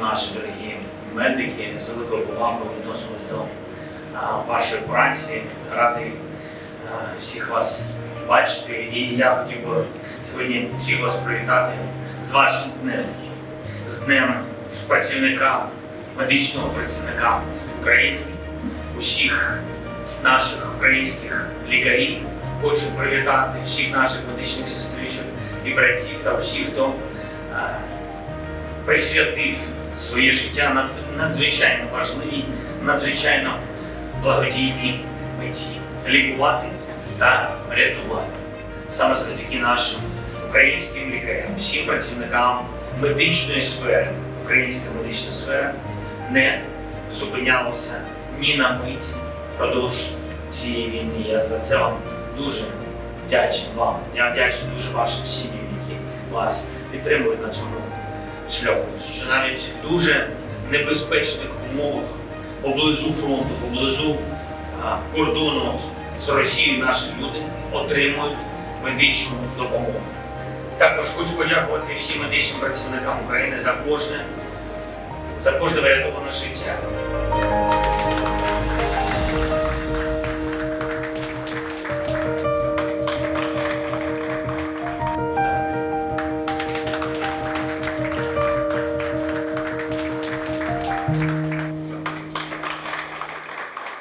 наші дорогі медики, з великою повагою відносимось до вашої праці. Радий всіх вас бачити. І я хотів би сьогодні всіх вас привітати з вашим днем, з днем працівника, медичного працівника України, усіх наших українських лікарів. Хочу привітати всіх наших медичних сестричок і братів та усіх, хто присвятив своє життя надзвичайно важливій, надзвичайно благодійній меті лікувати та рятувати. Саме завдяки нашим українським лікарям, всім працівникам медичної сфери, українська медична сфера не зупинялася ні на мить впродовж цієї війни. Я за це вам дуже вдячний вам. Я вдячний дуже вашим сім'ям, які вас підтримують на цьому шляху. Що навіть в дуже небезпечних умовах поблизу фронту, поблизу кордону з Росією наші люди отримують медичну допомогу. Також хочу подякувати всім медичним працівникам України за кожне, за кожне врятоване життя.